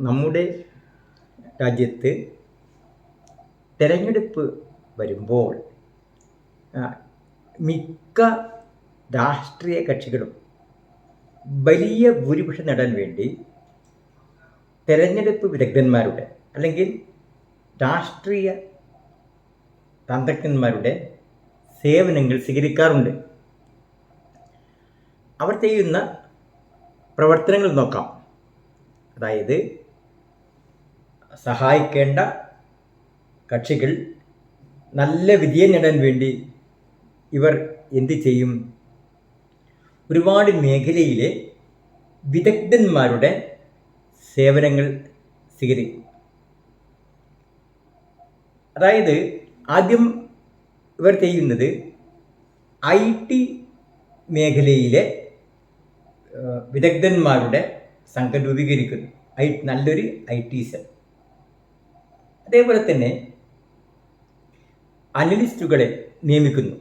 നമ്മുടെ രാജ്യത്ത് തിരഞ്ഞെടുപ്പ് വരുമ്പോൾ മിക്ക രാഷ്ട്രീയ കക്ഷികളും വലിയ ഭൂരിപക്ഷം നേടാൻ വേണ്ടി തെരഞ്ഞെടുപ്പ് വിദഗ്ധന്മാരുടെ അല്ലെങ്കിൽ രാഷ്ട്രീയ തന്ത്രജ്ഞന്മാരുടെ സേവനങ്ങൾ സ്വീകരിക്കാറുണ്ട്. അവർ ചെയ്യുന്ന പ്രവർത്തനങ്ങൾ നോക്കാം. അതായത് സഹായിക്കേണ്ട കക്ഷികൾ നല്ല വിജയം നേടാൻ വേണ്ടി ഇവർ എന്ത് ചെയ്യും? ഒരുപാട് മേഖലയിലെ വിദഗ്ധന്മാരുടെ സേവനങ്ങൾ സ്വീകരിക്കും. അതായത് ആദ്യം ഇവർ ചെയ്യുന്നത് ഐ ടി മേഖലയിലെ വിദഗ്ധന്മാരുടെ സംഘം രൂപീകരിക്കുന്നു. ഐ നല്ലൊരു ഐ ടി സെൽ. അതേപോലെ തന്നെ അനലിസ്റ്റുകളെ നിയമിക്കുന്നു.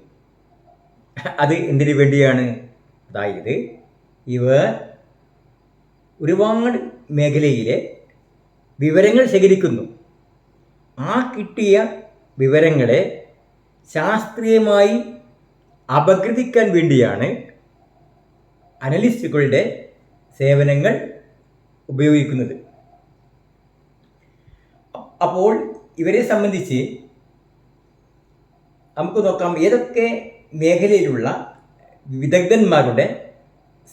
അത് എന്തിനു വേണ്ടിയാണ്? അതായത് ഇവർ ഒരുപാട് മേഖലയിലെ വിവരങ്ങൾ ശേഖരിക്കുന്നു. ആ കിട്ടിയ വിവരങ്ങളെ ശാസ്ത്രീയമായി അപഗ്രഥിക്കാൻ വേണ്ടിയാണ് അനലിസ്റ്റുകളുടെ സേവനങ്ങൾ ഉപയോഗിക്കുന്നത്. അപ്പോൾ ഇവരെ സംബന്ധിച്ച് നമുക്ക് നോക്കാം ഏതൊക്കെ മേഖലയിലുള്ള വിദഗ്ധന്മാരുടെ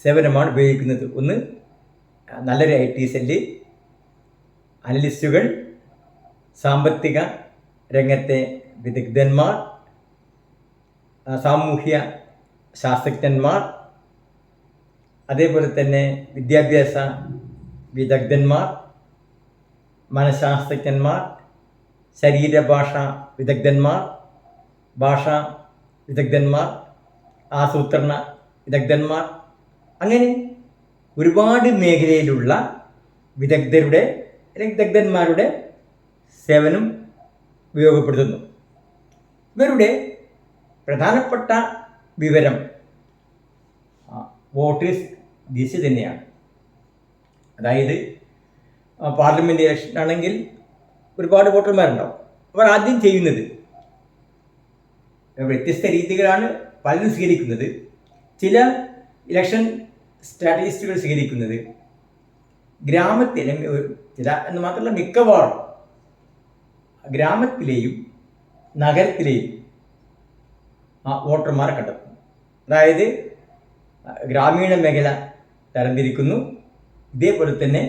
സേവനമാണ് ഉപയോഗിക്കുന്നത്. ഒന്ന് നല്ലൊരു ഐ ടി സെല്ല് അനലിസ്റ്റുകൾ സാമ്പത്തിക രംഗത്തെ വിദഗ്ധന്മാർ സാമൂഹ്യ ശാസ്ത്രജ്ഞന്മാർ അതേപോലെ തന്നെ വിദ്യാഭ്യാസ വിദഗ്ധന്മാർ മനഃശാസ്ത്രജ്ഞന്മാർ ശരീരഭാഷ വിദഗ്ധന്മാർ ഭാഷ വിദഗ്ധന്മാർ ആസൂത്രണ വിദഗ്ധന്മാർ അങ്ങനെ ഒരുപാട് മേഖലയിലുള്ള വിദഗ്ധരുടെ വിദഗ്ധന്മാരുടെ സേവനം ഉപയോഗപ്പെടുത്തുന്നു. ഇവരുടെ പ്രധാനപ്പെട്ട വിവരം വോട്ടേഴ്സ് ദിശ തന്നെയാണ്. അതായത് പാർലമെന്റ് ഇലക്ഷൻ ആണെങ്കിൽ ഒരുപാട് വോട്ടർമാരുണ്ടാവും. അവർ ആദ്യം ചെയ്യുന്നത് വ്യത്യസ്ത രീതികളാണ് പലരും സ്വീകരിക്കുന്നത്. ചില ഇലക്ഷൻ സ്ട്രാറ്റജിസ്റ്റുകൾ സ്വീകരിക്കുന്നത് ഗ്രാമത്തിൽ ചില എന്ന് മാത്രമല്ല മിക്കവാറും ഗ്രാമത്തിലെയും നഗരത്തിലെയും വോട്ടർമാരെ കണ്ടെത്തുന്നു അതായത് ഗ്രാമീണ മേഖല തരംതിരിക്കുന്നു. ഇതേപോലെ തന്നെ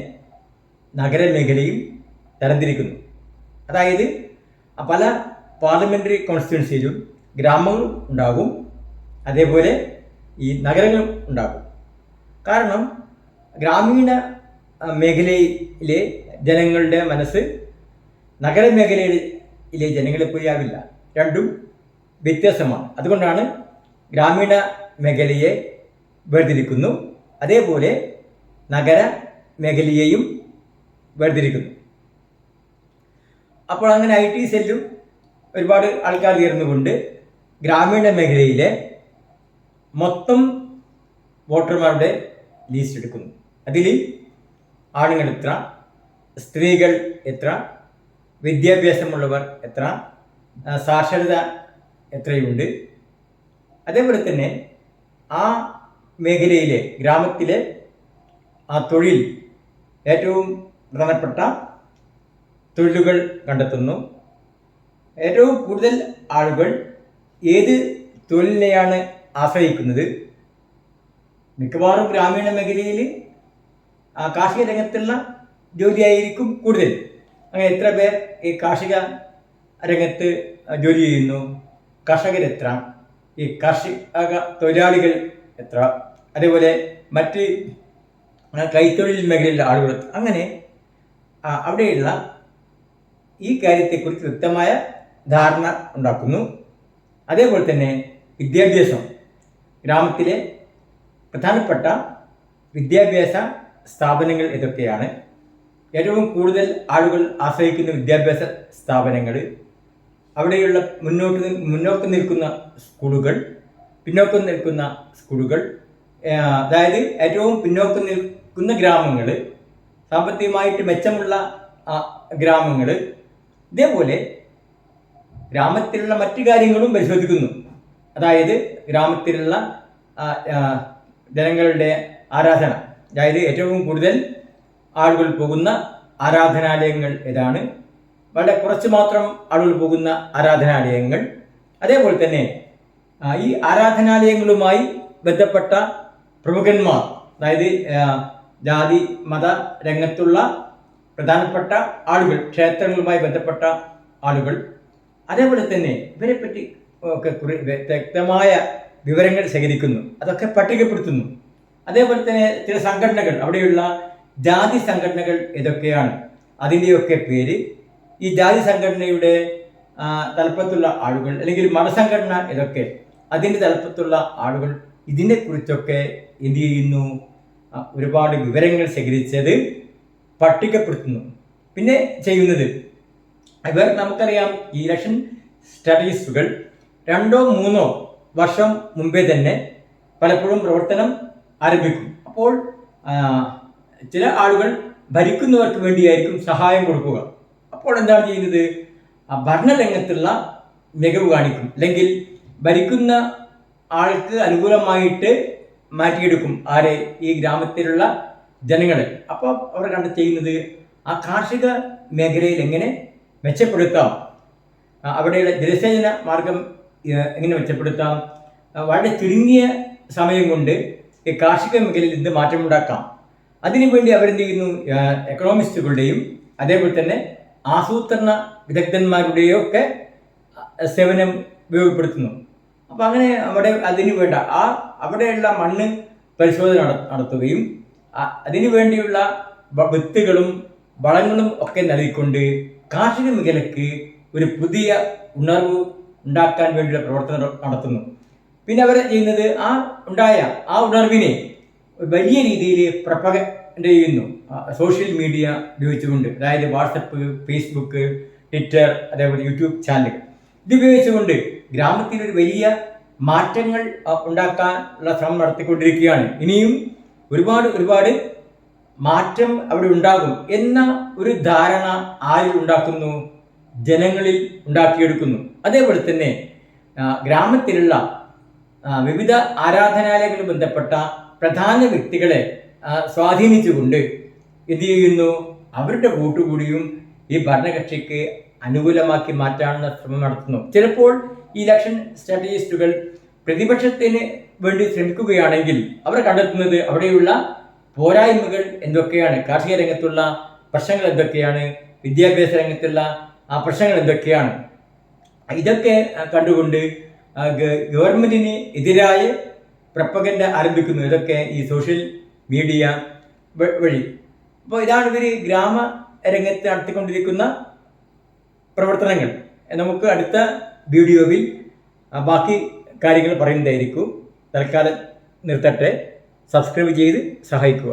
നഗരമേഖലയും തരംതിരിക്കുന്നു. അതായത് പല പാർലമെന്ററി കോൺസ്റ്റിറ്റ്യുവൻസിയിലും ഗ്രാമങ്ങളും ഉണ്ടാകും അതേപോലെ ഈ നഗരങ്ങളും ഉണ്ടാകും. കാരണം ഗ്രാമീണ മേഖലയിലെ ജനങ്ങളുടെ മനസ്സ് നഗരമേഖലയിലെ ജനങ്ങളെ പോയാവില്ല രണ്ടും വ്യത്യാസമാണ്. അതുകൊണ്ടാണ് ഗ്രാമീണ മേഖലയെ വേർതിരിക്കുന്നു. അതേപോലെ നഗര മേഖലയെയും വേർതിരിക്കുന്നു. അപ്പോൾ അങ്ങനെ ഐ ടി സെല്ലും ഒരുപാട് ആൾക്കാർ ചേർന്നുകൊണ്ട് ഗ്രാമീണ മേഖലയിലെ മൊത്തം വോട്ടർമാരുടെ ലിസ്റ്റ് എടുക്കുന്നു. അതിൽ ആണുങ്ങൾ എത്ര സ്ത്രീകൾ എത്ര വിദ്യാഭ്യാസമുള്ളവർ എത്ര സാക്ഷരത എത്രയുണ്ട്. അതേപോലെ തന്നെ ആ മേഖലയിലെ ഗ്രാമത്തിലെ ആ തൊഴിൽ ഏറ്റവും പ്രധാനപ്പെട്ട തൊഴിലുകൾ കണ്ടെത്തുന്നു. ഏറ്റവും കൂടുതൽ ആളുകൾ ഏത് തൊഴിലിനെയാണ് ആശ്രയിക്കുന്നത്? മിക്കവാറും ഗ്രാമീണ മേഖലയിൽ കാർഷിക രംഗത്തുള്ള ജോലിയായിരിക്കും കൂടുതൽ. അങ്ങനെ എത്ര പേർ ഈ കാർഷിക രംഗത്ത് ജോലി ചെയ്യുന്നു? കർഷകരെത്ര ഈ കാർഷിക തൊഴിലാളികൾ എത്ര? അതേപോലെ മറ്റ് കൈത്തൊഴിൽ മേഖലയിലെ ആളുകൾ അങ്ങനെ അവിടെയുള്ള ഈ കാര്യത്തെക്കുറിച്ച് വ്യക്തമായ ധാരണ ഉണ്ടാക്കുന്നു. അതേപോലെ തന്നെ വിദ്യാഭ്യാസം. ഗ്രാമത്തിലെ പ്രധാനപ്പെട്ട വിദ്യാഭ്യാസ സ്ഥാപനങ്ങൾ ഏതൊക്കെയാണ്? ഏറ്റവും കൂടുതൽ ആളുകൾ ആശ്രയിക്കുന്ന വിദ്യാഭ്യാസ സ്ഥാപനങ്ങൾ. അവിടെയുള്ള മുന്നോട്ട് മുന്നോക്കം നിൽക്കുന്ന സ്കൂളുകൾ പിന്നോക്കം നിൽക്കുന്ന സ്കൂളുകൾ അതായത് ഏറ്റവും പിന്നോക്കം നിൽക്കുന്ന ഗ്രാമങ്ങൾ സാമ്പത്തികമായിട്ട് മെച്ചമുള്ള ഗ്രാമങ്ങൾ ഇതേപോലെ ഗ്രാമത്തിലുള്ള മറ്റു കാര്യങ്ങളും പരിശോധിക്കുന്നു. അതായത് ഗ്രാമത്തിലുള്ള ജനങ്ങളുടെ ആരാധന. അതായത് ഏറ്റവും കൂടുതൽ ആളുകൾ പോകുന്ന ആരാധനാലയങ്ങൾ ഏതാണ്? വളരെ കുറച്ച് മാത്രം ആളുകൾ പോകുന്ന ആരാധനാലയങ്ങൾ. അതേപോലെ തന്നെ ഈ ആരാധനാലയങ്ങളുമായി ബന്ധപ്പെട്ട പ്രമുഖന്മാർ അതായത് ജാതി മത രംഗത്തുള്ള പ്രധാനപ്പെട്ട ആളുകൾ ക്ഷേത്രങ്ങളുമായി ബന്ധപ്പെട്ട ആളുകൾ. അതേപോലെ തന്നെ ഇവരെ പറ്റി ഒക്കെ കുറി വ്യക്തമായ വിവരങ്ങൾ ശേഖരിക്കുന്നു. അതൊക്കെ പട്ടികപ്പെടുത്തുന്നു. അതേപോലെ തന്നെ ചില സംഘടനകൾ അവിടെയുള്ള ജാതി സംഘടനകൾ ഏതൊക്കെയാണ്? അതിന്റെയൊക്കെ പേര് ഈ ജാതി സംഘടനയുടെ തലപ്പത്തുള്ള ആളുകൾ അല്ലെങ്കിൽ മതസംഘടന ഇതൊക്കെ അതിന്റെ തലപ്പത്തുള്ള ആളുകൾ ഇതിനെക്കുറിച്ചൊക്കെ എന്ത് ചെയ്യുന്നു? ഒരുപാട് വിവരങ്ങൾ ശേഖരിച്ചത് പട്ടികപ്പെടുത്തുന്നു. പിന്നെ ചെയ്യുന്നത് ഇവർ നമുക്കറിയാം ഈ ഇലക്ഷൻ സ്ട്രാറ്റജിസ്റ്റുകൾ രണ്ടോ മൂന്നോ വർഷം മുമ്പേ തന്നെ പലപ്പോഴും പ്രവർത്തനം ആരംഭിക്കും. അപ്പോൾ ചില ആളുകൾ ഭരിക്കുന്നവർക്ക് വേണ്ടിയായിരിക്കും സഹായം കൊടുക്കുക. അപ്പോൾ എന്താണ് ചെയ്യുന്നത്? ഭരണരംഗത്തുള്ള മികവ് കാണിക്കും. അല്ലെങ്കിൽ ഭരിക്കുന്ന ആൾക്ക് അനുകൂലമായിട്ട് മാറ്റിയെടുക്കും ആരെ? ഈ ഗ്രാമത്തിലുള്ള ജനങ്ങളെ. അപ്പോൾ അവർ കണ്ട് ചെയ്യുന്നത് ആ കാർഷിക മേഖലയിൽ എങ്ങനെ മെച്ചപ്പെടുത്താം? അവിടെയുള്ള ജലസേചന മാർഗം എങ്ങനെ മെച്ചപ്പെടുത്താം? വളരെ ചുരുങ്ങിയ സമയം കൊണ്ട് ഈ കാർഷിക മേഖലയിൽ എന്ത് മാറ്റമുണ്ടാക്കാം? അതിനുവേണ്ടി അവരെന്ത് ചെയ്യുന്നു? എക്കണോമിസ്റ്റുകളുടെയും അതേപോലെ തന്നെ ആസൂത്രണ വിദഗ്ധന്മാരുടെയും ഒക്കെ സേവനം ഉപയോഗപ്പെടുത്തുന്നു. അപ്പോൾ അങ്ങനെ അവിടെ അതിന് വേണ്ട. ആ അവിടെയുള്ള മണ്ണ് പരിശോധന നടത്തുകയും അതിനു വേണ്ടിയുള്ള വിത്തുകളും വളങ്ങളും ഒക്കെ നൽകിക്കൊണ്ട് കാർഷിക മേഖലയ്ക്ക് ഒരു പുതിയ ഉണർവ് ഉണ്ടാക്കാൻ വേണ്ടിയുള്ള പ്രവർത്തനം നടത്തുന്നു. പിന്നെ അവർ ചെയ്യുന്നത് ആ ഉണ്ടായ ആ ഉണർവിനെ വലിയ രീതിയിൽ പ്രപ്പകൻഡ് ചെയ്യുന്നു. സോഷ്യൽ മീഡിയ ഉപയോഗിച്ചുകൊണ്ട്. അതായത് വാട്സപ്പ് ഫേസ്ബുക്ക് ട്വിറ്റർ അതേപോലെ യൂട്യൂബ് ചാനൽ ഇത് ഉപയോഗിച്ചുകൊണ്ട് ഗ്രാമത്തിൽ ഒരു വലിയ മാറ്റങ്ങൾ ഉണ്ടാക്കാനുള്ള ശ്രമം നടത്തിക്കൊണ്ടിരിക്കുകയാണ്. ഇനിയും ഒരുപാട് ഒരുപാട് മാറ്റം അവിടെ ഉണ്ടാകും എന്ന ഒരു ധാരണ ആരിൽ ഉണ്ടാക്കുന്നു? ജനങ്ങളിൽ ഉണ്ടാക്കിയെടുക്കുന്നു. അതേപോലെ തന്നെ ഗ്രാമത്തിലുള്ള വിവിധ ആരാധനാലയങ്ങളിൽ ബന്ധപ്പെട്ട പ്രധാന വ്യക്തികളെ സ്വാധീനിച്ചുകൊണ്ട് എന്ത് ചെയ്യുന്നു? അവരുടെ കൂട്ടുകൂടിയും ഈ ഭരണകക്ഷിക്ക് അനുകൂലമാക്കി മാറ്റാനുള്ള ശ്രമം നടത്തുന്നു. ചിലപ്പോൾ ഇലക്ഷൻ സ്ട്രാറ്റജിസ്റ്റുകൾ പ്രതിപക്ഷത്തിന് വേണ്ടി ശ്രമിക്കുകയാണെങ്കിൽ അവർ കണ്ടെത്തുന്നത് അവിടെയുള്ള പോരായ്മകൾ എന്തൊക്കെയാണ്? കാർഷിക രംഗത്തുള്ള പ്രശ്നങ്ങൾ എന്തൊക്കെയാണ്? വിദ്യാഭ്യാസ രംഗത്തുള്ള ആ പ്രശ്നങ്ങൾ എന്തൊക്കെയാണ്? ഇതൊക്കെ കണ്ടുകൊണ്ട് ഗവൺമെന്റിന് എതിരായ പ്രപ്പകന്റെ ആരംഭിക്കുന്നു. ഇതൊക്കെ ഈ സോഷ്യൽ മീഡിയ വഴി. അപ്പോൾ ഇതാണ് ഇവർ ഗ്രാമ രംഗത്ത് നടത്തിക്കൊണ്ടിരിക്കുന്ന പ്രവർത്തനങ്ങൾ. നമുക്ക് അടുത്ത വീഡിയോയിൽ ബാക്കി കാര്യങ്ങൾ പറയുന്നതായിരിക്കും. തൽക്കാലം നിർത്തട്ടെ. സബ്സ്ക്രൈബ് ചെയ്ത് സഹായിക്കുക.